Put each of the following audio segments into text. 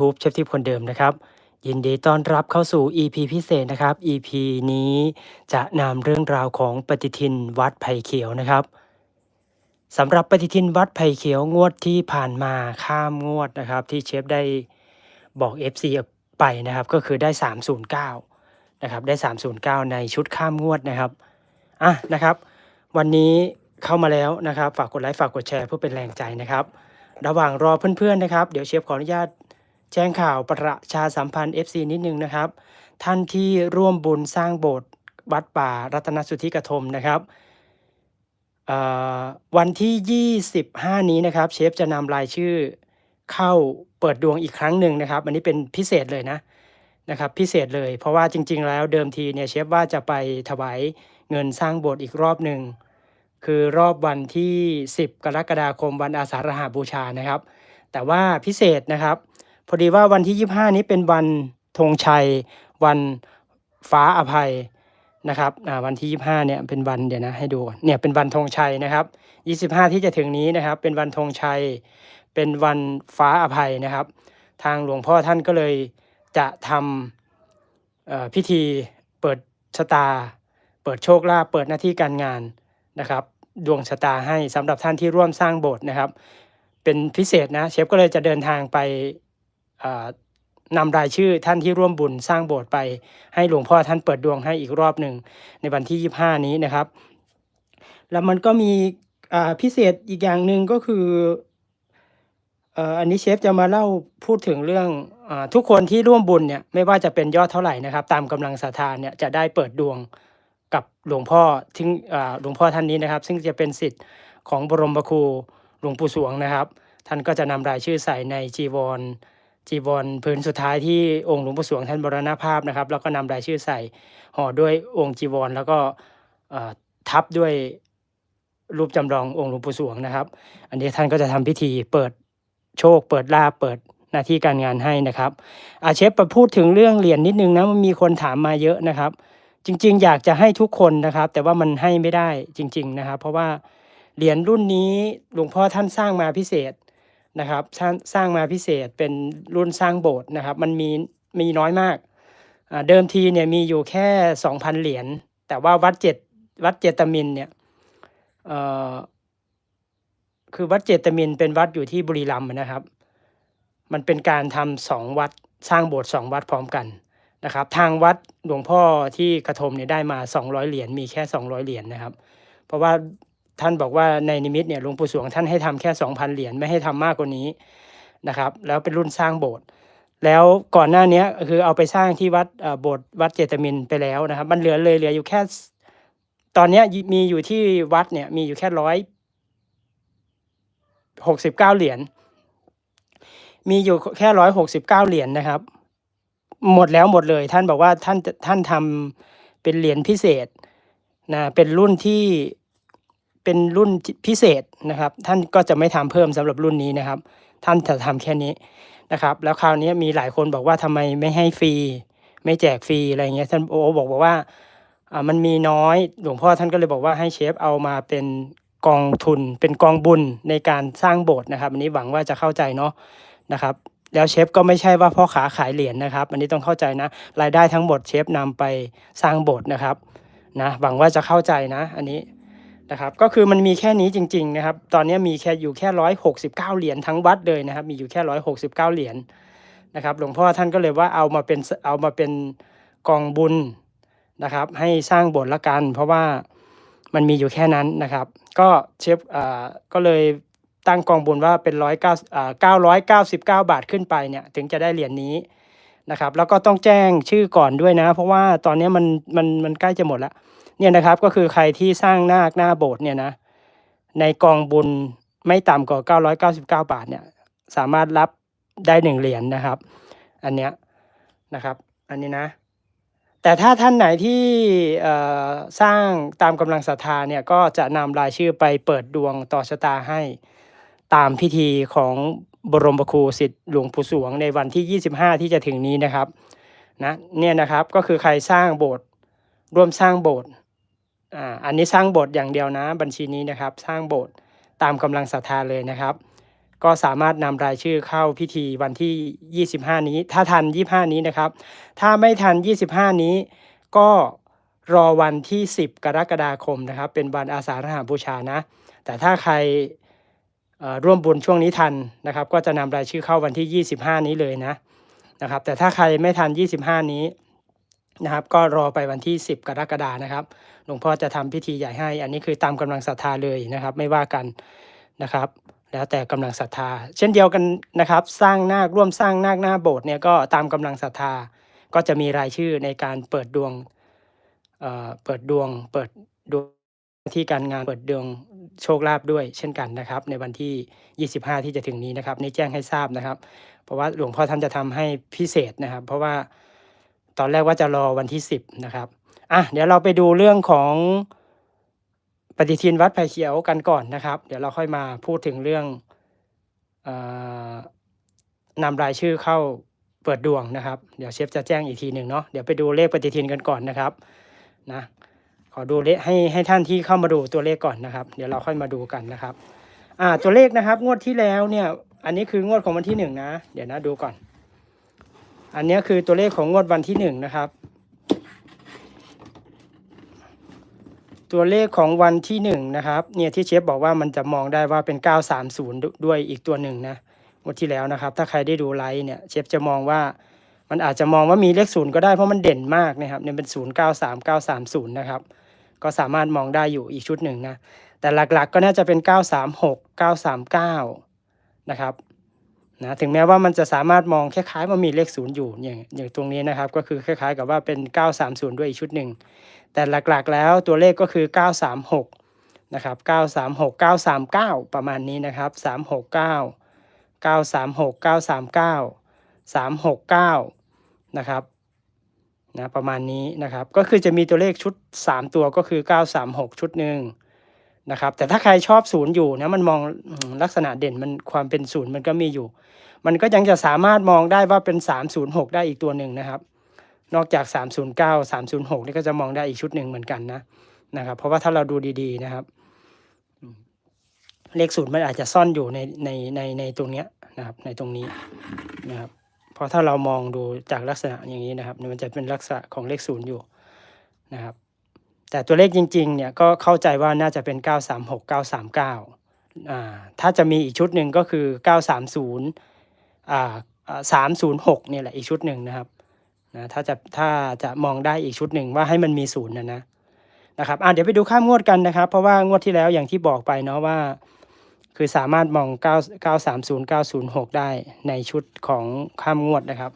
ทูบเชฟที่คนเดิมนะครับ ยินดีต้อนรับเข้าสู่ EP พิเศษนะครับ EP นี้จะนำเรื่องราวของปฏิทินวัดไผ่เขียวนะครับสำหรับปฏิทินวัดไผ่เขียวงวดที่ผ่านมาข้ามงวดนะครับ ที่เชฟได้บอก FC ไปนะครับ ก็คือได้ 309นะครับได้ 309 ในชุดข้ามงวดนะครับอะนะครับ วันนี้เข้ามาแล้วนะครับ ฝากกดไลค์ฝากกดแชร์เพื่อเป็นแรงใจนะครับ ระหว่างรอเพื่อนๆนะครับ เดี๋ยวเชฟขออนุญาต จ้งข่าวประชาสัมพันธ์ FC นิดนึงนะครับ ท่านที่ร่วมบุญสร้างโบสถ์วัดป่ารัตนสุทธิกฐมนะครับวันที่ 25 นี้นะครับ เชฟจะนำรายชื่อเข้าเปิดดวงอีกครั้งหนึ่งนะครับ อันนี้เป็นพิเศษเลยนะนะครับพิเศษเลย เพราะว่าจริง ๆ แล้วเดิมทีเนี่ยเชฟว่าจะไปถวายเงินสร้างโบสถ์อีกรอบหนึ่งคือรอบวันที่ 10 กรกฎาคมวันอาสาฬหบูชานะครับ แต่ว่าพิเศษนะครับ พอดีว่าวันที่ 25 นี้เป็นวันธงชัย วันฟ้าอภัยนะครับวันที่ 25 เนี่ยเป็นวันเดี๋ยวนะให้ดูก่อนเนี่ยเป็นวันธงชัยนะครับ 25 ที่จะถึงนี้นะครับ เป็นวันธงชัย เป็นวันฟ้าอภัยนะครับ ทางหลวงพ่อท่านก็เลยจะทำพิธีเปิดชะตา เปิดโชคลาภเปิดหน้าที่การงานนะครับ ดวงชะตาให้สำหรับท่านที่ร่วมสร้างโบสถ์นะครับ เป็นพิเศษนะเชฟก็เลยจะเดินทางไป นำรายชื่อท่านที่ร่วมบุญสร้างโบสถ์ไป ให้หลวงพ่อท่านเปิดดวงให้อีกรอบหนึ่งในวันที่ 25 นี้นะครับ แล้วมันก็มีพิเศษอีกอย่างหนึ่งก็คืออันนี้เชฟจะมาเล่าพูดถึงเรื่องอทุกคนที่ร่วมบุญเนี่ยไม่ว่าจะเป็นยอดเท่าไหร่นะครับ ตามกำลังศรัทธาเนี่ยจะได้เปิดดวงกับหลวงพ่อที่อ่าหลวงพ่อท่านนี้นะครับ ซึ่งจะเป็นสิทธิ์ของบรมครูหลวงปู่สวงนะครับ ท่านก็จะนำรายชื่อใส่ในจีวร จีวรพื้นสุดท้ายที่องค์หลวงปู่สวงท่านบรณภาพนะครับ แล้วก็นำรายชื่อใส่ห่อด้วยองค์จีวร แล้วก็ทับด้วยรูปจำลององค์หลวงปู่สวงนะครับ อันนี้ท่านก็จะทำพิธีเปิดโชค เปิดลาภเปิดหน้าที่การงานให้นะครับอาเชฟมาพูดถึงเรื่องเหรียญนิดนึงนะมันมีคนถามมาเยอะนะครับ จริง ๆ อยากจะให้ทุกคนนะครับ แต่ว่ามันให้ไม่ได้จริง ๆนะครับ เพราะว่าเหรียญรุ่นนี้หลวงพ่อท่านสร้างมาพิเศษ นะครับสร้างสร้างมาพิเศษเป็นรุ่นสร้างโบสถ์นะครับ มันมีมีน้อยมาก เดิมทีเนี่ยมีอยู่แค่ 2,000 เหรียญแต่ว่าวัดเจ็ดวัดเจตมินเนี่ยคือวัดเจตมินเป็นวัดอยู่ที่บุรีรัมย์นะครับ มันเป็นการทำสองวัดสร้างโบสถ์สองวัดพร้อมกันนะครับ ทางวัดหลวงพ่อที่กระทมเนี่ยได้มา 200 เหรียญมีแค่ 200 เหรียญนะครับ เพราะว่า ท่านบอกว่าในนิมิตเนี่ยหลวงปู่สวงท่านให้ทำแค่2,000เหรียญไม่ให้ทำมากกว่านี้นะครับ แล้วเป็นรุ่นสร้างโบสถ์แล้วก่อนหน้านี้คือเอาไปสร้างที่วัดโบสถ์วัดเจตมินไปแล้วนะครับ มันเหลือเลยเหลืออยู่แค่ ตอนนี้มีอยู่ที่วัดเนี่ยมีอยู่แค่ร้อยหกสิบเก้าเหรียญมีอยู่แค่ร้อยหกสิบเก้าเหรียญนะครับ หมดแล้วหมดเลย ท่านบอกว่าท่านท่านทำเป็นเหรียญพิเศษนะเป็นรุ่นที่ เป็นรุ่นพิเศษนะครับ ท่านก็จะไม่ทำเพิ่มสำหรับรุ่นนี้นะครับ ท่านจะทำแค่นี้นะครับ แล้วคราวนี้มีหลายคนบอกว่าทำไมไม่ให้ฟรี ไม่แจกฟรีอะไรเงี้ยท่านโอบอกบอกว่าอ่ามันมีน้อยหลวงพ่อท่านก็เลยบอกว่าให้เชฟเอามาเป็นกองทุนเป็นกองบุญในการสร้างโบสถ์นะครับอันนี้หวังว่าจะเข้าใจเนาะนะครับ แล้วเชฟก็ไม่ใช่ว่าพ่อขาขายเหรียญนะครับ อันนี้ต้องเข้าใจนะ รายได้ทั้งหมดเชฟนำไปสร้างโบสถ์นะครับนะหวังว่าจะเข้าใจนะ อันนี้ นะครับก็คือมันมีแค่นี้จริงๆนะครับตอนนี้มีแค่อยู่แค่ร้อยหกสิบเก้าเหรียญทั้งวัดเลยนะครับมีอยู่แค่ร้อยหกสิบเก้าเหรียญนะครับหลวงพ่อท่านก็เลยว่าเอามาเป็นเอามาเป็นกองบุญนะครับให้สร้างโบสถ์ละกัน เพราะว่ามันมีอยู่แค่นั้นนะครับ ก็เชฟอ่าก็เลยตั้งกองบุญว่าเป็นร้อยเก้าอ่าเก้าร้อยเก้าสิบเก้าบาทขึ้นไปเนี่ยถึงจะได้เหรียญนี้นะครับแล้วก็ต้องแจ้งชื่อก่อนด้วยนะ เพราะว่าตอนนี้มันมันมันใกล้จะหมดแล้ว เนี่ยนะครับก็คือใครที่สร้างนาคหน้าโบสถ์เนี่ยนะในกองบุญไม่ต่ำกว่า 999 บาทเนี่ยสามารถรับได้หนึ่งเหรียญนะครับ อันเนี้ยนะครับ อันนี้นะ แต่ถ้าท่านไหนที่สร้างตามกำลังศรัทธาเนี่ยก็จะนำรายชื่อไปเปิดดวงต่อชะตาให้ตามพิธีของบรมครูสิทธิ์หลวงปู่สวงในวันที่ 25 ที่จะถึงนี้นะครับนะเนี่ยนะครับก็คือใครสร้างโบสถ์ร่วมสร้างโบสถ์ อ่าอันนี้สร้างโบสถ์อย่างเดียวนะ บัญชีนี้นะครับ สร้างโบสถ์ตามกำลังศรัทธาเลยนะครับ ก็สามารถนำรายชื่อเข้าพิธีวันที่ 25 นี้ ถ้าทัน 25 นี้นะครับ ถ้าไม่ทัน 25 นี้ ก็รอวันที่ 10 กรกฎาคมนะครับ เป็นวันอาสาฬหาบูชานะ แต่ถ้าใครร่วมบุญช่วงนี้ทันนะครับ ก็จะนำรายชื่อเข้าวันที่ 25 นี้เลยนะนะครับ แต่ถ้าใครไม่ทัน 25 นี้นะครับ ก็รอไปวันที่ 10 กรกฎานะครับ ลวงพ่อจะทำพิธีใหญ่ให้ อันนี้คือตามกำลังศรัทธาเลยนะครับ ไม่ว่ากันนะครับ แล้วแต่กำลังศรัทธา เช่นเดียวกันนะครับ สร้างนาคร่วมสร้างนาคหน้าโบสถ์เนี่ยก็ตามกำลังศรัทธาก็จะมีรายชื่อในการเปิดดวงเอ่อเปิดดวง เปิดดวงที่การงานเปิดดวงโชคลาภด้วยเช่นกันนะครับ ในวันที่ 25 ที่จะถึงนี้นะครับนี่แจ้งให้ทราบนะครับ เพราะว่าหลวงพ่อท่านจะทำให้พิเศษนะครับ เพราะว่าตอนแรกว่าจะรอวันที่ 10 นะครับ อะเดี๋ยวเราไปดูเรื่องของปฏิทินวัดไผ่เขียวกันก่อนนะครับ เดี๋ยวเราค่อยมาพูดถึงเรื่องอนำรายชื่อเข้าเปิดดวงนะครับ เดี๋ยวเชฟจะแจ้งอีกทีหนึ่งเนาะเดี๋ยวไปดูเลขปฏิทินกันก่อนนะครับนะขอดูเลขให้ให้ท่านที่เข้ามาดูตัวเลขก่อนนะครับ เดี๋ยวเราค่อยมาดูกันนะครับ อ่าตัวเลขนะครับ งวดที่แล้วเนี่ย อันนี้คืองวดของวันที่หนึ่งนะ เดี๋ยวนะดูก่อน อันนี้คือตัวเลขของงวดวันที่หนึ่งนะครับ ตัวเลขของวันที่หนึ่งนะครับเนี่ยที่เชฟบอกว่ามันจะมองได้ว่าเป็น 930 ด้วยอีกตัวหนึ่งนะงวดที่แล้วนะครับ ถ้าใครได้ดูไลฟ์เนี่ยเชฟจะมองว่ามันอาจจะมองว่ามีเลขศูนย์ก็ได้เพราะมันเด่นมากนะครับเนี่ยเป็น 0 9 3 9 3 0 นะครับ ก็สามารถมองได้อยู่อีกชุดหนึ่งนะ แต่หลักๆก็น่าจะเป็น 936 939 นะครับนะถึงแม้ว่ามันจะสามารถมองคล้ายๆว่ามีเลขศูนย์อยู่อย่างอย่างตรงนี้นะครับ ก็คือคล้ายๆ กับว่าเป็น 930 ด้วยอีกชุดหนึ่ง แต่หลักๆแล้วตัวเลขก็คือ 936 นะครับ 936 939 ประมาณนี้นะครับ 369 936 939 369 นะครับนะประมาณนี้นะครับ ก็คือจะมีตัวเลขชุด 3 ตัวก็คือ 936 ชุดหนึ่งนะครับ แต่ถ้าใครชอบศูนย์อยู่นะมันมองลักษณะเด่นมันความเป็นศูนย์มันก็มีอยู่ มันก็ยังจะสามารถมองได้ว่าเป็น 306 ได้อีกตัวหนึ่งนะครับ นอกจาก 309 306 นี่ก็จะมองได้อีกชุดหนึ่งเหมือนกันนะนะครับ เพราะว่าถ้าเราดูดีๆนะครับ เลขศูนย์มันอาจจะซ่อนอยู่ในในในในตรงเนี้ยนะครับ ในตรงนี้นะครับเพราะถ้าเรามองดูจากลักษณะอย่างนี้นะครับ มันจะเป็นลักษณะของเลขศูนย์อยู่นะครับ แต่ตัวเลขจริง ๆ เนี่ยก็เข้าใจว่าน่าจะเป็น 936 939อ่าถ้าจะมีอีกชุดหนึ่งก็คือ 930อ่าอ่า306 เนี่ยแหละอีกชุดหนึ่งนะครับ นะถ้าจะถ้าจะมองได้อีกชุดหนึ่งว่าให้มันมีศูนย์นะนะนะครับอะเดี๋ยวไปดูข้ามงวดกันนะครับ เพราะว่างวดที่แล้วอย่างที่บอกไปเนาะว่า คือสามารถมอง 9 930 906 ได้ในชุดของข้ามงวดนะครับ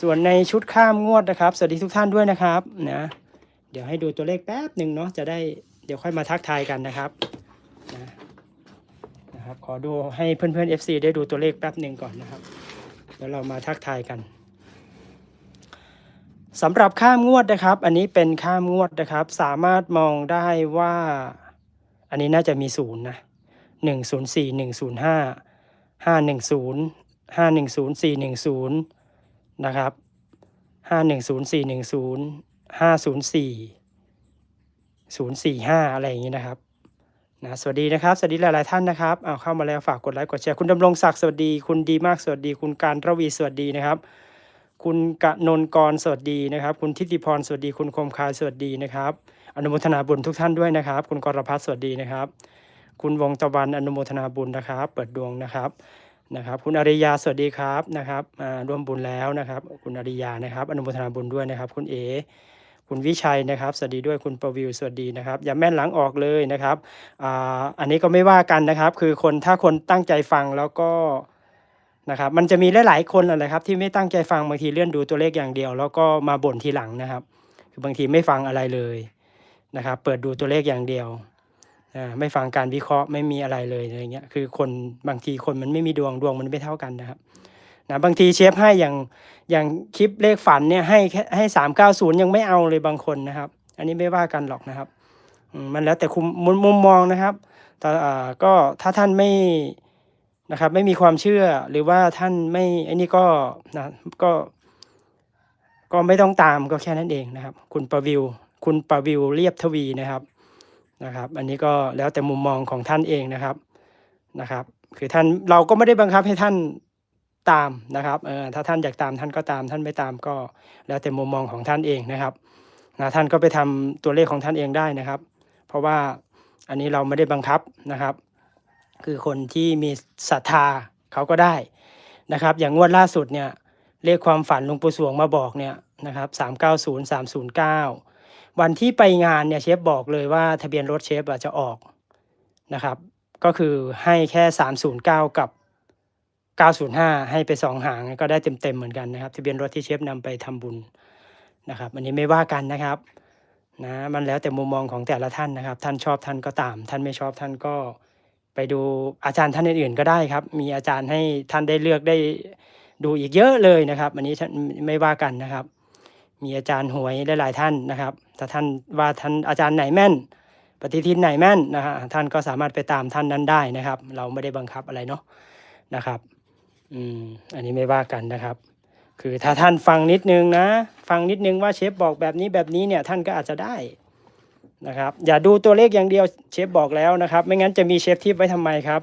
ส่วนในชุดข้ามงวดนะครับ สวัสดีทุกท่านด้วยนะครับนะเดี๋ยวให้ดูตัวเลขแป๊บหนึ่งเนาะจะได้เดี๋ยวค่อยมาทักทายกันนะครับนะนะครับ ขอดูให้เพื่อนๆ FC ได้ดูตัวเลขแป๊บหนึ่งก่อนนะครับ แล้วเรามาทักทายกัน สำหรับข้ามงวดนะครับ อันนี้เป็นข้ามงวดนะครับ สามารถมองได้ว่า อันนี้น่าจะมีศูนย์นะหนึ่งศูนย์สี่หนึ่งศูนย์ห้าห้าหนึ่งศูนย์ห้าหนึ่งศูนย์สี่หนึ่งศูนย์นะครับห้าหนึ่งศูนย์สี่หนึ่งศูนย์ห้าศูนย์สี่ศูนย์สี่ห้าอะไรอย่างนี้นะครับนะสวัสดีนะครับ สวัสดีหลาย ๆ ท่านนะครับเอาเข้ามาแล้วฝากกดไลค์กดแชร์คุณดำรงศักดิ์สวัสดีคุณดีมากสวัสดีคุณการระวีสวัสดีนะครับ คุณกนนกรสวัสดีนะครับ คุณทิติพรสวัสดี คุณคมคายสวัสดีนะครับ อนุโมทนาบุญทุกท่านด้วยนะครับ คุณกรพัฒสวัสดีนะครับ คุณวงตะวันอนุโมทนาบุญนะครับ เปิดดวงนะครับนะครับ คุณอริยาสวัสดีครับนะครับอ่าร่วมบุญแล้วนะครับ คุณอริยานะครับ อนุโมทนาบุญด้วยนะครับ คุณเอคุณวิชัยนะครับ สวัสดีด้วยคุณประวิวสวัสดีนะครับ อย่าแม่นหลังออกเลยนะครับอ่าอันนี้ก็ไม่ว่ากันนะครับ คือคนถ้าคนตั้งใจฟังแล้วก็ นะครับมันจะมีหลายๆคนอะไรครับที่ไม่ตั้งใจฟังบางทีเลื่อนดูตัวเลขอย่างเดียว แล้วก็มาบ่นทีหลังนะครับ คือบางทีไม่ฟังอะไรเลยนะครับ เปิดดูตัวเลขอย่างเดียวไม่ฟังการวิเคราะห์ไม่มีอะไรเลยอะไรเงี้ยคือคนบางทีคนมันไม่มีดวงดวงมันไม่เท่ากันนะครับนะบางทีเชฟให้อย่างอย่างคลิปเลขฝันเนี่ยให้แค่ให้สามเก้าศูนย์ยังไม่เอาเลยบางคนนะครับ อันนี้ไม่ว่ากันหรอกนะครับ มันแล้วแต่คุมมุมมองนะครับแต่ก็ถ้าท่านไม่ นะครับ ไม่มีความเชื่อหรือว่าท่านไม่ไอ้นี่ก็นะก็ก็ไม่ต้องตามก็แค่นั้นเองนะครับ คุณประวิว คุณประวิวเรียบทวีนะครับนะครับ อันนี้ก็แล้วแต่มุมมองของท่านเองนะครับนะครับ คือท่านเราก็ไม่ได้บังคับให้ท่านตามนะครับเออถ้าท่านอยากตามท่านก็ตาม ท่านไม่ตามก็ แล้วแต่มุมมองของท่านเองนะครับนะท่านก็ไปทำตัวเลขของท่านเองได้นะครับ เพราะว่าอันนี้เราไม่ได้บังคับนะครับ คือคนที่มีศรัทธาเขาก็ได้นะครับ อย่างงวดล่าสุดเนี่ยเลขความฝันหลวงปู่สวงมาบอกเนี่ยนะครับสามเก้าศูนย์สามศูนย์เก้าวันที่ไปงานเนี่ยเชฟบอกเลยว่าทะเบียนรถเชฟจะออกนะครับ ก็คือให้แค่309กับ905ให้ไปสองหางก็ได้เต็มๆเหมือนกันนะครับ ทะเบียนรถที่เชฟนำไปทำบุญนะครับอันนี้ไม่ว่ากันนะครับนะมันแล้วแต่มุมมองของแต่ละท่านนะครับ ท่านชอบท่านก็ตาม ท่านไม่ชอบท่านก็ ไปดูอาจารย์ท่านอื่นๆก็ได้ครับ มีอาจารย์ให้ท่านได้เลือกได้ดูอีกเยอะเลยนะครับ อันนี้ท่านไม่ว่ากันนะครับ มีอาจารย์หวยหลายๆท่านนะครับถ้าท่านว่าท่านอาจารย์ไหนแม่น ปฏิทินไหนแม่นนะฮะท่านก็สามารถไปตามท่านนั้นได้นะครับ เราไม่ได้บังคับอะไรเนาะนะครับอืมอันนี้ไม่ว่ากันนะครับ คือถ้าท่านฟังนิดนึงนะ ฟังนิดนึงว่าเชฟบอกแบบนี้แบบนี้เนี่ยท่านก็อาจจะได้ นะครับ อย่าดูตัวเลขอย่างเดียวเชฟบอกแล้วนะครับ ไม่งั้นจะมีเชฟทิปไว้ทำไมครับ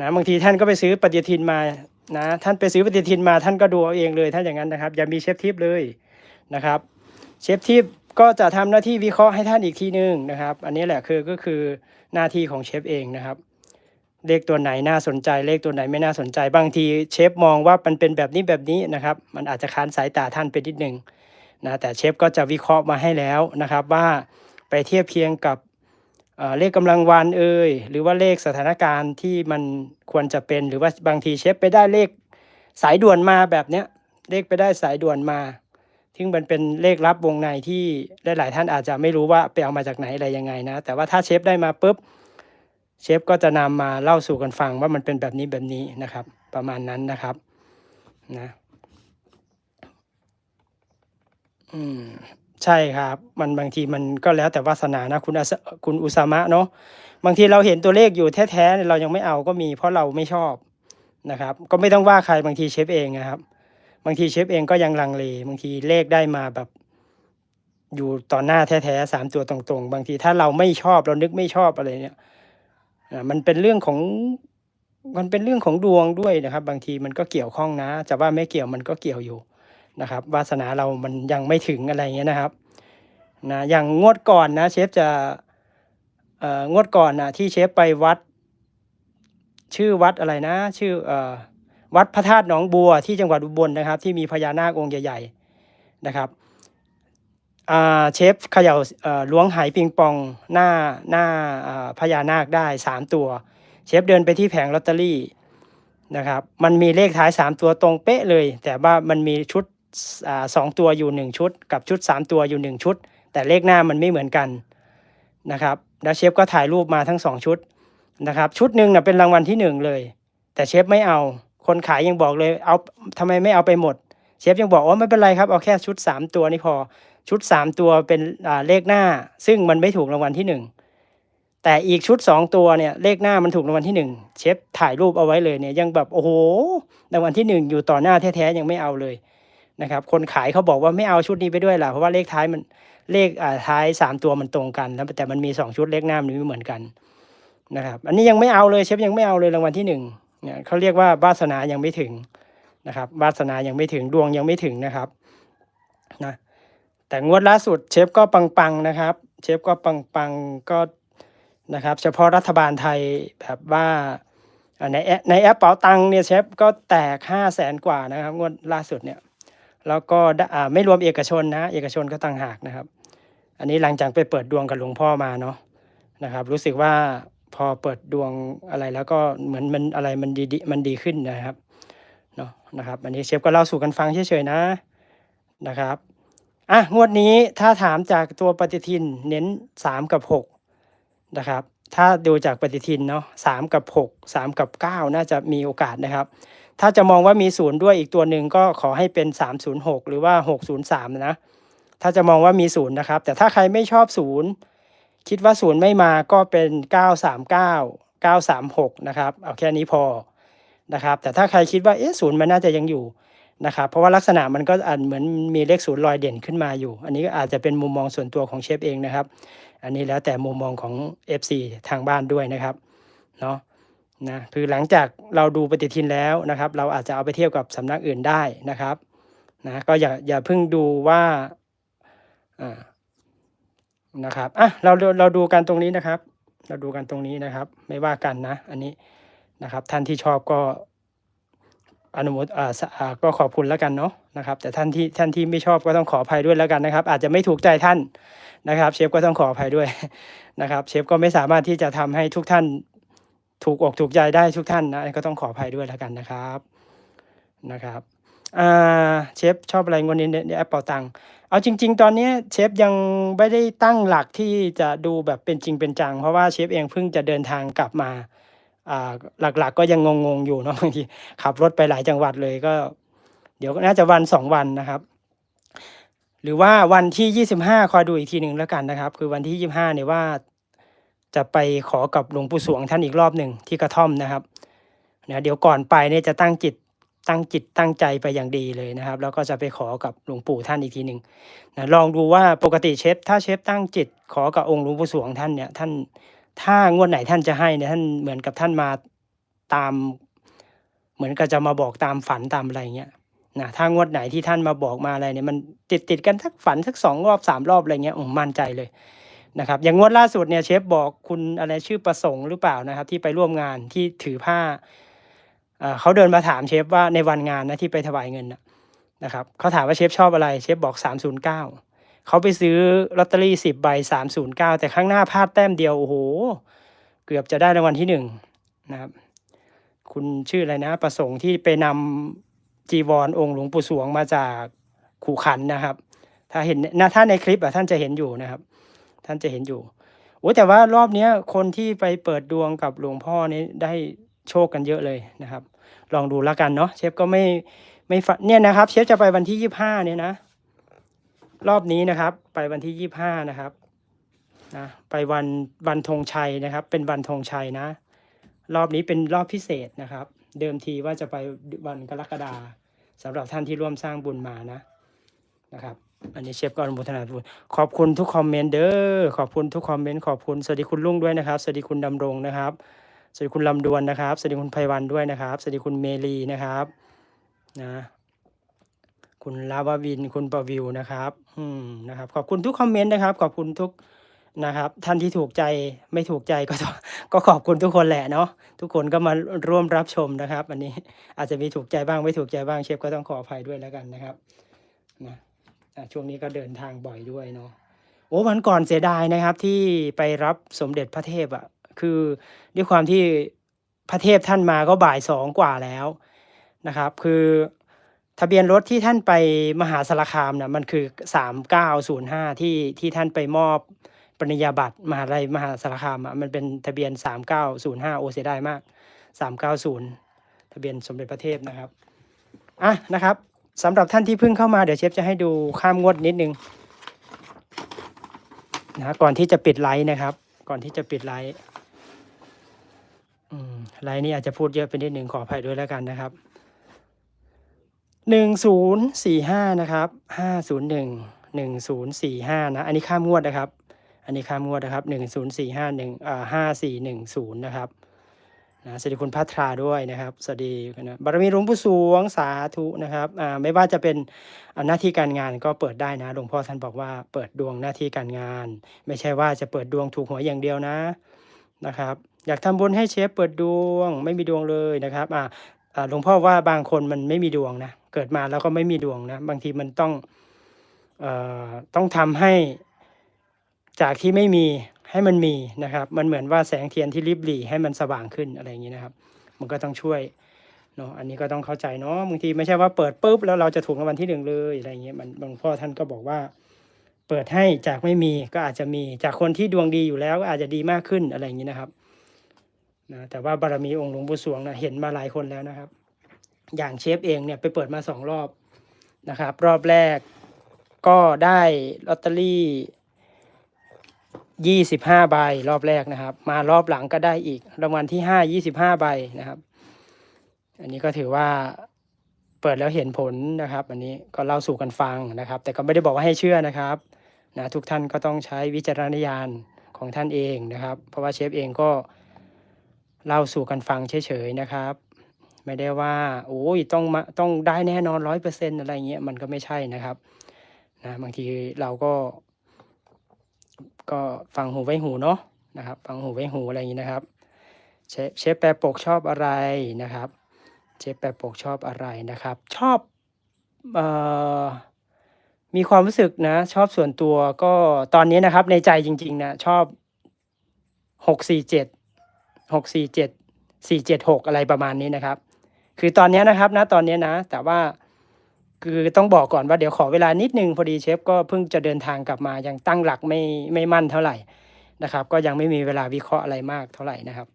นะบางทีท่านก็ไปซื้อปฏิทินมานะท่านไปซื้อปฏิทินมาท่านก็ดูเอาเองเลยถ้าอย่างนั้นนะครับ อย่ามีเชฟทิปเลยนะครับเชฟทิปก็จะทำหน้าที่วิเคราะห์ให้ท่านอีกทีนึงนะครับ อันนี้แหละคือก็คือหน้าที่ของเชฟเองนะครับ เลขตัวไหนน่าสนใจ เลขตัวไหนไม่น่าสนใจ บางทีเชฟมองว่ามันเป็นแบบนี้แบบนี้นะครับ มันอาจจะค้านสายตาท่านไปนิดนึงนะแต่เชฟก็จะวิเคราะห์มาให้แล้วนะครับว่า ไปเทียบเคียงกับเเลขกำลังวันเอ่ยหรือว่าเลขสถานการณ์ที่มันควรจะเป็นหรือว่าบางทีเชฟไปได้เลขสายด่วนมาแบบเนี้ยเลขไปได้สายด่วนมาซึ่งมันเป็นเลขลับวงในที่หลายๆท่านอาจจะไม่รู้ว่าไปเอามาจากไหนอะไรยังไงนะ แต่ว่าถ้าเชฟได้มาปุ๊บเชฟก็จะนำมาเล่าสู่กันฟังว่ามันเป็นแบบนี้แบบนี้นะครับ ประมาณนั้นนะครับนะอืม ใช่ครับ มันบางทีมันก็แล้วแต่วาสนานะคุณอาสคุณอุสามะเนาะบางทีเราเห็นตัวเลขอยู่แท้ๆเรายังไม่เอาก็มี เพราะเราไม่ชอบนะครับ ก็ไม่ต้องว่าใครบางทีเชฟเองนะครับ บางทีเชฟเองก็ยังลังเล บางทีเลขได้มาแบบ อยู่ต่อหน้าแท้ๆสามตัวตรงๆ บางทีถ้าเราไม่ชอบเรานึกไม่ชอบอะไรเนี่ยมันเป็นเรื่องของมันเป็นเรื่องของดวงด้วยนะครับ บางทีมันก็เกี่ยวข้องนะจะว่าไม่เกี่ยวมันก็เกี่ยวอยู่ นะครับวาสนาเรามันยังไม่ถึงอะไรเงี้ยนะครับนะอย่างงวดก่อนนะเชฟจะเอ่องวดก่อนนะที่เชฟไปวัด ชื่อวัดอะไรนะ ชื่อเอ่อวัดพระธาตุหนองบัวที่จังหวัดอุบลนะครับ ที่มีพญานาคองค์ใหญ่ ๆนะครับอ่าเชฟเขย่าเออล้วงไหปิงปองหน้าหน้าอ่าพญานาคได้สามตัว เชฟเดินไปที่แผงลอตเตอรี่นะครับมันมีเลขท้ายสามตัวตรงเป๊ะเลย แต่ว่ามันมีชุด สองตัวอยู่หนึ่งชุด กับชุดสามตัวอยู่หนึ่งชุด แต่เลขหน้ามันไม่เหมือนกันนะครับแล้วเชฟก็ถ่ายรูปมาทั้งสองชุดนะครับชุดหนึ่งนะเป็นรางวัลที่หนึ่งเลย แต่เชฟไม่เอาคนขายยังบอกเลยเอาทำไมไม่เอาไปหมด เชฟยังบอกว่าไม่เป็นไรครับเอาแค่ชุด 3 ตัวนี่พอชุด 3 ตัวเป็นเลขหน้า ซึ่งมันไม่ถูกรางวัลที่ 1แต่อีกชุด 2 ตัวเนี่ยเลขหน้ามันถูกรางวัลที่ 1 เชฟถ่ายรูปเอาไว้เลยเนี่ยยังแบบโอ้โหรางวัลที่ 1 อยู่ต่อหน้าแท้ๆยังไม่เอาเลย นะครับ คนขายเขาบอกว่าไม่เอาชุดนี้ไปด้วยล่ะเพราะว่าเลขท้ายมันเลขอ่าท้าย 3 ตัวมันตรงกันแล้วแต่มันมี 2 ชุดเลขหน้ามันไม่เหมือนกันนะครับ อันนี้ยังไม่เอาเลยเชฟยังไม่เอาเลยรางวัลที่หนึ่งเนี่ยเขาเรียกว่าวาสนายังไม่ถึงนะครับวาสนายังไม่ถึงดวงยังไม่ถึงนะครับนะแต่งวดล่าสุดเชฟก็ปังๆนะครับ เชฟก็ปังๆก็นะครับ เฉพาะรัฐบาลไทยแบบว่าในแอปในแอปเป๋าตังเนี่ยเชฟก็แตกห้าแสนกว่านะครับ งวดล่าสุดเนี่ย แล้วก็ไม่รวมเอกชนนะ เอกชนก็ต่างหากนะครับ อันนี้หลังจากไปเปิดดวงกับหลวงพ่อมาเนาะนะครับ รู้สึกว่าพอเปิดดวงอะไรแล้วก็เหมือนมันอะไรมันดีๆมันดีขึ้นนะครับเนาะนะครับ อันนี้เชฟก็เล่าสู่กันฟังเฉยๆนะนะครับอะงวดนี้ถ้าถามจากตัวปฏิทินเน้นสามกับหกนะครับถ้าดูจากปฏิทินเนาะสามกับหกสามกับเก้าน่าจะมีโอกาสนะครับ ถ้าจะมองว่ามีศูนย์ด้วยอีกตัวหนึ่งก็ขอให้เป็นสามศูนย์หกหรือว่าหกศูนย์สามนะ ถ้าจะมองว่ามีศูนย์นะครับ แต่ถ้าใครไม่ชอบศูนย์คิดว่าศูนย์ไม่มาก็เป็น 939 936 นะครับเอาแค่นี้พอนะครับ แต่ถ้าใครคิดว่าเอ๊ะศูนย์มันน่าจะยังอยู่นะครับ เพราะว่าลักษณะมันก็อันเหมือนมีเลขศูนย์ลอยเด่นขึ้นมาอยู่ อันนี้ก็อาจจะเป็นมุมมองส่วนตัวของเชฟเองนะครับ อันนี้แล้วแต่มุมมองของ FC ทางบ้านด้วยนะครับเนาะ นะคือหลังจากเราดูปฏิทินแล้วนะครับ เราอาจจะเอาไปเทียบกับสำนักอื่นได้นะครับนะก็อย่าอย่าเพิ่งดูว่าอ่านะครับอะเราเราเราดูกันตรงนี้นะครับ เราดูกันตรงนี้นะครับ ไม่ว่ากันนะ อันนี้นะครับ ท่านที่ชอบก็อนุโมทอ่าสอ่าก็ขอบคุณแล้วกันเนาะนะครับ แต่ท่านที่ท่านที่ไม่ชอบก็ต้องขออภัยด้วยแล้วกันนะครับ อาจจะไม่ถูกใจท่านนะครับ เชฟก็ต้องขออภัยด้วยนะครับ เชฟก็ไม่สามารถที่จะทำให้ทุกท่าน ถูกอกถูกใจได้ทุกท่านนะก็ต้องขออภัยด้วยแล้วกันนะครับนะครับเชฟชอบอะไรงวดนี้ในในแอปเป่าตังเอาจริง ๆ ตอนนี้เชฟยังไม่ได้ตั้งหลักที่จะดูแบบเป็นจริงเป็นจัง เพราะว่าเชฟเองเพิ่งจะเดินทางกลับมาหลักๆก็ยังงงๆอยู่เนาะบางทีขับรถไปหลายจังหวัดเลยก็ เดี๋ยวน่าจะวันสองวันนะครับ หรือว่าวันที่ยี่สิบห้าคอยดูอีกทีหนึ่งแล้วกันนะครับ คือวันที่ยี่ห้าเนี่ยว่า จะไปขอกับหลวงปู่สวงท่านอีกรอบหนึ่งที่กระท่อมนะครับนะเดี๋ยวก่อนไปเนี่ยจะตั้งจิตตั้งจิตตั้งใจไปอย่างดีเลยนะครับ แล้วก็จะไปขอกับหลวงปู่ท่านอีกทีหนึ่งนะลองดูว่าปกติเชฟถ้าเชฟตั้งจิต ขอกับองค์หลวงปู่สวงท่านเนี่ยท่านถ้างวดไหนท่านจะให้เนี่ยท่านเหมือนกับท่านมาตาม เหมือนกับจะมาบอกตามฝันตามอะไรเงี้ยนะถ้างวดไหนที่ท่านมาบอกมาอะไรเนี่ยมันติดติดกันสักฝันสักสองรอบสามรอบอะไรเงี้ยผมมั่นใจเลย นะครับอย่างงวดล่าสุดเนี่ยเชฟบอกคุณอะไรชื่อประสงค์หรือเปล่านะครับ ที่ไปร่วมงานที่ถือผ้าเขาเดินมาถามเชฟว่าในวันงานนะที่ไปถวายเงินนะครับเขาถามว่าเชฟชอบอะไรเชฟบอก 309เขาไปซื้อลอตเตอรี่10ใบ309 แต่ข้างหน้าพลาดแต้มเดียวโอ้โหเกือบจะได้รางวัลที่หนึ่งนะครับคุณชื่ออะไรนะ ประสงค์ที่ไปนำจีวรองค์หลวงปู่สวงมาจากขู่ขันนะครับ ถ้าเห็นนะถ้าในคลิปอะท่านจะเห็นอยู่นะครับ ท่านจะเห็นอยู่โอ้แต่ว่ารอบเนี้ยคนที่ไปเปิดดวงกับหลวงพ่อนี่ได้โชคกันเยอะเลยนะครับ ลองดูแล้วกันเนาะเชฟก็ไม่ไม่ฝันเนี่ยนะครับ เชฟจะไปวันที่ยี่ห้าเนี่ยนะ รอบนี้นะครับ ไปวันที่ยี่ห้านะครับนะไปวันวันธงชัยนะครับ เป็นวันธงชัยนะ รอบนี้เป็นรอบพิเศษนะครับ เดิมทีว่าจะไปวันกรกฎาสำหรับท่านที่ร่วมสร้างบุญมานะนะครับ อันนี้เชฟก็อนุโมทนาบุญขอบคุณทุกคอมเมนต์เด้อขอบคุณทุกคอมเมนต์ขอบคุณสวัสดีคุณลุงด้วยนะครับสวัสดีคุณดำรงนะครับ สวัสดีคุณลำดวนนะครับ สวัสดีคุณไพวันด้วยนะครับ สวัสดีคุณเมลีนะครับนะคุณลาวาวินคุณประวิวนะครับอืมนะครับ ขอบคุณทุกคอมเมนต์นะครับ ขอบคุณทุกนะครับ ท่านที่ถูกใจไม่ถูกใจก็ก็ขอบคุณทุกคนแหละเนาะทุกคนก็มาร่วมรับชมนะครับ อันนี้อาจจะมีถูกใจบ้างไม่ถูกใจบ้างเชฟก็ต้องขออภัยด้วยแล้วกันนะครับนะ ช่วงนี้ก็เดินทางบ่อยด้วยเนาะโอ้วันก่อนเสียดายนะครับที่ไปรับสมเด็จพระเทพอะคือด้วยความที่พระเทพท่านมาก็บ่ายสองกว่าแล้วนะครับ คือทะเบียนรถที่ท่านไปมหาสารคามนะมันคือสามเก้าศูนย์ห้าที่ที่ท่านไปมอบปริญญาบัตรมหาลัยมหาสารคามอะมันเป็นทะเบียนสามเก้าศูนย์ห้าโอเสียดายมากสามเก้าศูนย์ทะเบียนสมเด็จพระเทพนะครับอะนะครับ สำหรับท่านที่เพิ่งเข้ามาเดี๋ยวเชฟจะให้ดูข้ามงวดนิดนึงนะก่อนที่จะปิดไลฟ์นะครับ ก่อนที่จะปิดไลฟ์ไลฟ์นี้อาจจะพูดเยอะไปนิดหนึ่งขออภัยด้วยแล้วกันนะครับหนึ่งศูนย์สี่ห้านะครับห้าศูนย์หนึ่งหนึ่งศูนย์สี่ห้านะ อันนี้ข้ามงวดนะครับ อันนี้ข้ามงวดนะครับหนึ่งศูนย์สี่ห้าหนึ่งอ่าห้าสี่หนึ่งศูนย์นะครับ นะสวัสดีคุณพัทราด้วยนะครับสวัสดีนะบารมีหลวงปู่สวงสาธุนะครับอ่าไม่ว่าจะเป็นหน้าที่การงานก็เปิดได้นะหลวงพ่อท่านบอกว่าเปิดดวงหน้าที่การงาน ไม่ใช่ว่าจะเปิดดวงถูกหวยอย่างเดียวนะนะครับ อยากทำบุญให้เชฟเปิดดวง ไม่มีดวงเลยนะครับอ่าหลวงพ่อว่าบางคนมันไม่มีดวงนะเกิดมาแล้วก็ไม่มีดวงนะบางทีมันต้องเอ่อต้องทำให้จากที่ไม่มี ให้มันมีนะครับ มันเหมือนว่าแสงเทียนที่ริบหรี่ให้มันสว่างขึ้นอะไรอย่างนี้นะครับ มันก็ต้องช่วยเนาะอันนี้ก็ต้องเข้าใจเนาะบางทีไม่ใช่ว่าเปิดปุ๊บแล้วเราจะถูกรางวัลที่หนึ่งเลยอะไรอย่างเงี้ยมันหลวงพ่อท่านก็บอกว่า เปิดให้จากไม่มีก็อาจจะมีจากคนที่ดวงดีอยู่แล้วก็อาจจะดีมากขึ้นอะไรอย่างนี้นะครับนะแต่ว่าบารมีองค์หลวงปู่สวงนะเห็นมาหลายคนแล้วนะครับ อย่างเชฟเองเนี่ยไปเปิดมาสองรอบนะครับ รอบแรกก็ได้ลอตเตอรี่ ยี่สิบห้าใบรอบแรกนะครับ มารอบหลังก็ได้อีก รางวัลที่ห้ายี่สิบห้าใบนะครับ อันนี้ก็ถือว่าเปิดแล้วเห็นผลนะครับ อันนี้ก็เล่าสู่กันฟังนะครับ แต่ก็ไม่ได้บอกว่าให้เชื่อนะครับนะทุกท่านก็ต้องใช้วิจารณญาณของท่านเองนะครับ เพราะว่าเชฟเองก็เล่าสู่กันฟังเฉยๆนะครับ ไม่ได้ว่าโอ้ยต้องมาต้องได้แน่นอนร้อยเปอร์เซ็นต์อะไรเงี้ยมันก็ไม่ใช่นะครับนะบางทีเราก็ ก็ฟังหูไว้หูเนาะนะครับ ฟังหูไว้หูอะไรอย่างนี้นะครับ เชฟเชฟแปรปกชอบอะไรนะครับ เชฟแปรปกชอบอะไรนะครับ ชอบเอ่อมีความรู้สึกนะ ชอบส่วนตัวก็ตอนนี้นะครับในใจจริง ๆ นะ ชอบหกสี่เจ็ดหกสี่เจ็ดสี่เจ็ดหกอะไรประมาณนี้นะครับ คือตอนนี้นะครับนะตอนนี้นะ แต่ว่า คือต้องบอกก่อนว่าเดี๋ยวขอเวลานิดนึงพอดีเชฟก็เพิ่งจะเดินทางกลับมายังตั้งหลักไม่ไม่มั่นเท่าไหร่นะครับ ก็ยังไม่มีเวลาวิเคราะห์อะไรมากเท่าไหร่นะครับ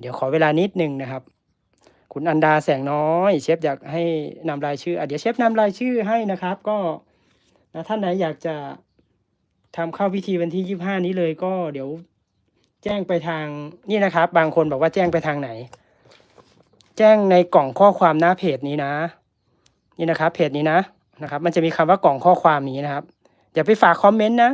เดี๋ยวขอเวลานิดนึงนะครับ คุณอันดาแสงน้อยเชฟอยากให้นำรายชื่ออเดี๋ยวเชฟนำรายชื่อให้นะครับ ก็นะท่านไหนอยากจะทำเข้าพิธีวันที่ยี่ห้านี้เลยก็เดี๋ยวแจ้งไปทางนี่นะครับ บางคนบอกว่าแจ้งไปทางไหน แจ้งในกล่องข้อความหน้าเพจนี้นะ นี่นะครับเพจนี้นะนะครับมันจะมีคำว่ากล่องข้อความนี้นะครับอย่าไปฝากคอมเมนต์นะ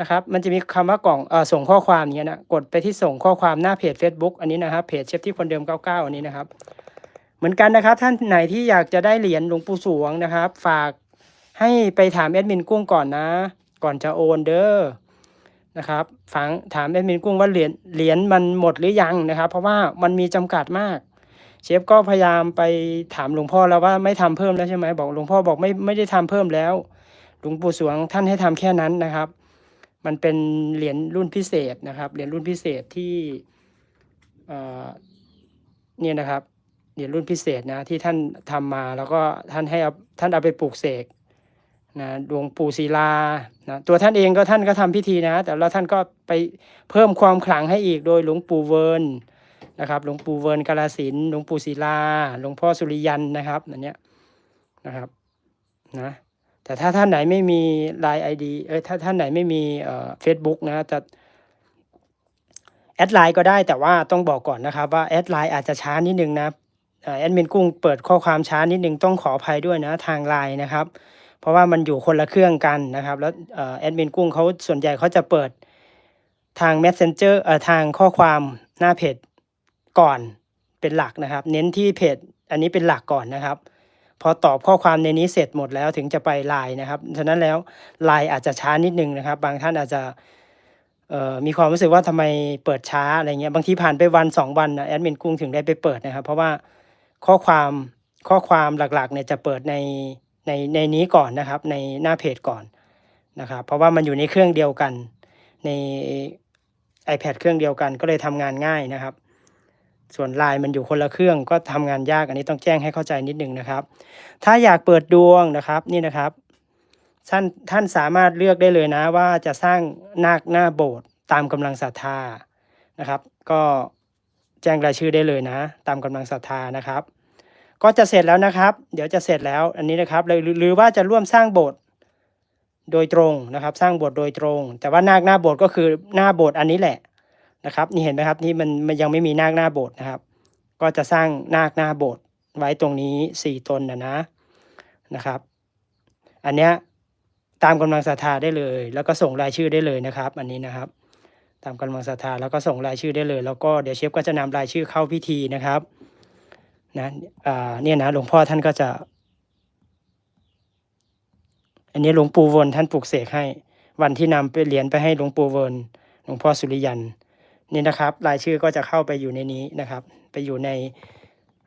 นะครับมันจะมีคำว่ากล่องเออส่งข้อความนี้นะกดไปที่ส่งข้อความหน้าเพจ Facebook อันนี้นะครับเพจเชฟที่คนเดิม 99 อันนี้นะครับ เหมือนกันนะครับ ท่านไหนที่อยากจะได้เหรียญหลวงปู่สวงนะครับ ฝากให้ไปถามแอดมินกุ้งก่อนนะ ก่อนจะโอนเด้อนะครับฟังถามแอดมินกุ้งว่าเหรียญเหรียญมันหมดหรือยังนะครับ เพราะว่ามันมีจำกัดมาก เชฟก็พยายามไปถามหลวงพ่อแล้วว่าไม่ทำเพิ่มแล้วใช่ไหมบอกหลวงพ่อบอกไม่ไม่ได้ทำเพิ่มแล้ว หลวงปู่สวงท่านให้ทำแค่นั้นนะครับ มันเป็นเหรียญรุ่นพิเศษนะครับเหรียญรุ่นพิเศษที่เนี่ยนะครับเหรียญรุ่นพิเศษนะที่ท่านทำมาแล้วก็ท่านให้อาท่านเอาไปปลูกเสกนะหลวงปู่ศิลานะตัวท่านเองก็ท่านก็ทำพิธีนะ แต่แล้วท่านก็ไปเพิ่มความขลังให้อีกโดยหลวงปู่เวิร์น นะครับ หลวงปู่เวิร์นกาลสินหลวงปู่ศิลา หลวงพ่อสุริยันนะครับอันเนี้ยนะครับนะแต่ถ้าท่านไหนไม่มีไลน์ไอดีเอ้ยถ้าท่านไหนไม่มีเฟซบุ๊กนะจะแอดไลน์ก็ได้แต่ว่าต้องบอกก่อนนะครับว่าแอดไลน์อาจจะช้านิดนึงนะแอดมินกุ้งเปิดข้อความช้านิดนึงต้องขออภัยด้วยนะทางไลน์นะครับ เพราะว่ามันอยู่คนละเครื่องกันนะครับ แล้วแอดมินกุ้งเขาส่วนใหญ่เขาจะเปิดทาง Messenger เอ่อทางข้อความหน้าเพจ ก่อนเป็นหลักนะครับ เน้นที่เพจอันนี้เป็นหลักก่อนนะครับ พอตอบข้อความในนี้เสร็จหมดแล้วถึงจะไปไลน์นะครับ ฉะนั้นแล้วไลน์อาจจะช้านิดนึงนะครับ บางท่านอาจจะมีความรู้สึกว่าทำไมเปิดช้าอะไรเงี้ยบางทีผ่านไปวันสองวันนะแอดมินกุ้งถึงได้ไปเปิดนะครับ เพราะว่าข้อความข้อความหลักๆเนี่ยจะเปิดในในในนี้ก่อนนะครับ ในหน้าเพจก่อนนะครับ เพราะว่ามันอยู่ในเครื่องเดียวกันใน iPad เครื่องเดียวกันก็เลยทำงานง่ายนะครับ ส่วนไลน์มันอยู่คนละเครื่องก็ทำงานยากอันนี้ต้องแจ้งให้เข้าใจนิดนึงนะครับ ถ้าอยากเปิดดวงนะครับนี่นะครับ ท่านท่านสามารถเลือกได้เลยนะว่าจะสร้างนาคหน้าโบสถ์ตามกำลังศรัทธานะครับ ก็แจ้งรายชื่อได้เลยนะ ตามกำลังศรัทธานะครับ ก็จะเสร็จแล้วนะครับ เดี๋ยวจะเสร็จแล้วอันนี้นะครับหรือหรือว่าจะร่วมสร้างโบสถ์โดยตรงนะครับ สร้างโบสถ์โดยตรง แต่ว่านาคหน้าโบสถ์ก็คือหน้าโบสถ์อันนี้แหละ นะครับนี่เห็นไหมครับนี่มันมันยังไม่มีนาคหน้าโบสถ์นะครับ ก็จะสร้างนาคหน้าโบสถ์ไว้ตรงนี้สี่ตนนะนะนะครับ อันเนี้ยตามกำลังศรัทธาได้เลย แล้วก็ส่งรายชื่อได้เลยนะครับ อันนี้นะครับ ตามกำลังศรัทธาแล้วก็ส่งรายชื่อได้เลย แล้วก็เดี๋ยวเชฟก็จะนำรายชื่อเข้าพิธีนะครับนะอ่าเนี่ยนะหลวงพ่อท่านก็จะ อันนี้หลวงปู่วนท่านปลูกเสกให้ วันที่นำไปเหรียญไปให้หลวงปู่วนหลวงพ่อสุริยัน นี่นะครับ รายชื่อก็จะเข้าไปอยู่ในนี้นะครับ ไปอยู่ใน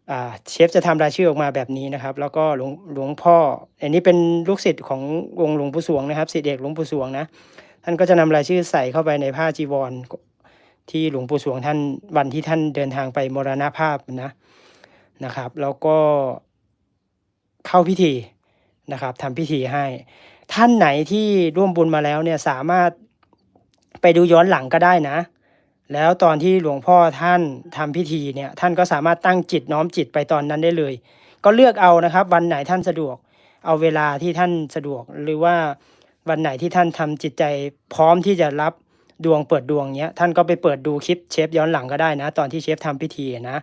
เชฟจะทำรายชื่อออกมาแบบนี้นะครับ แล้วก็หลวงหลวงพ่อ อันนี้เป็นลูกศิษย์ขององค์หลวงปู่สวงนะครับศิษย์เอกหลวงปู่สวงนะท่านก็จะนำรายชื่อใส่เข้าไปในผ้าจีวรที่หลวงปู่สวงท่านวันที่ท่านเดินทางไปมรณภาพนะนะครับ แล้วก็เข้าพิธีนะครับทำพิธีให้ ท่านไหนที่ร่วมบุญมาแล้วเนี่ยสามารถไปดูย้อนหลังก็ได้นะ แล้วตอนที่หลวงพ่อท่านทำพิธีเนี่ยท่านก็สามารถตั้งจิตน้อมจิตไปตอนนั้นได้เลย ก็เลือกเอานะครับ วันไหนท่านสะดวก เอาเวลาที่ท่านสะดวก หรือว่าวันไหนที่ท่านทำจิตใจพร้อมที่จะรับดวงเปิดดวงเนี้ยท่านก็ไปเปิดดูคลิปเชฟย้อนหลังก็ได้นะ ตอนที่เชฟทำพิธีนะ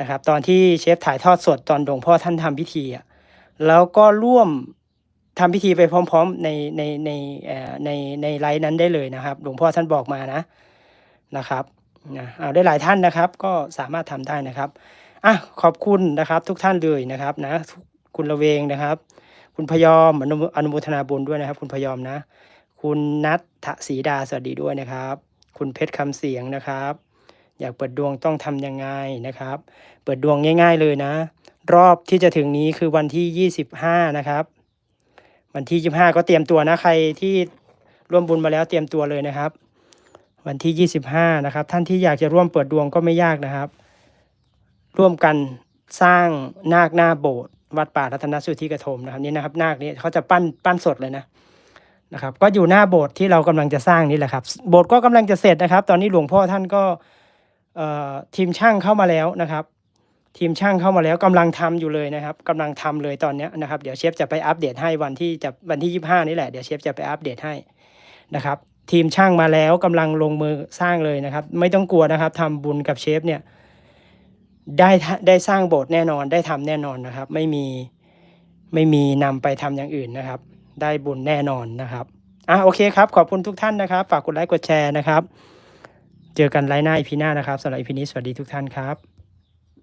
นะครับตอนที่เชฟถ่ายทอดสดตอนหลวงพ่อท่านทำพิธีอะแล้วก็ร่วมทำพิธีไปพร้อม ๆ ในในในในในไลฟ์นั้นได้เลยนะครับ หลวงพ่อท่านบอกมานะ นะครับนะเอาได้หลายท่านนะครับ ก็สามารถทำได้นะครับอะขอบคุณนะครับทุกท่านเลยนะครับนะคุณละเวงนะครับ คุณพยอมอนุอนุโมทนาบุญด้วยนะครับ คุณพยอมนะ คุณนัทศรีดาสวัสดีด้วยนะครับ คุณเพชรคำเสียงนะครับ อยากเปิดดวงต้องทำยังไงนะครับ เปิดดวงง่าย ๆเลยนะ รอบที่จะถึงนี้คือวันที่ 25 นะครับ วันที่ 25 ก็เตรียมตัวนะใครที่ร่วมบุญมาแล้วเตรียมตัวเลยนะครับ วันที่ 25 นะครับ ท่านที่อยากจะร่วมเปิดดวงก็ไม่ยากนะครับ ร่วมกันสร้างนาคหน้าโบสถ์วัดป่ารัตนสุทธิกระทมนะครับนี่นะครับ นาคนี้เขาจะปั้นปั้นสดเลยนะนะครับ ก็อยู่หน้าโบสถ์ที่เรากำลังจะสร้างนี่แหละครับ โบสถ์ก็กำลังจะเสร็จนะครับ ตอนนี้หลวงพ่อท่านก็เอ่อทีมช่างเข้ามาแล้วนะครับ ทีมช่างเข้ามาแล้วกำลังทำอยู่เลยนะครับกำลังทำเลยตอนนี้นะครับ เดี๋ยวเชฟจะไปอัปเดตให้วันที่จะวันที่ 25 นี่แหละเดี๋ยวเชฟจะไปอัปเดตให้นะครับ ทีมช่างมาแล้วกำลังลงมือสร้างเลยนะครับ ไม่ต้องกลัวนะครับทำบุญกับเชฟเนี่ยได้ได้สร้างโบสถ์แน่นอนได้ทำแน่นอนนะครับ ไม่มีไม่มีนำไปทำอย่างอื่นนะครับ ได้บุญแน่นอนนะครับอะโอเคครับ ขอบคุณทุกท่านนะครับ ฝากกดไลค์กดแชร์นะครับ เจอกันไลน์หน้าอีพีหน้านะครับสำหรับอีพีนี้สวัสดีทุกท่านครับ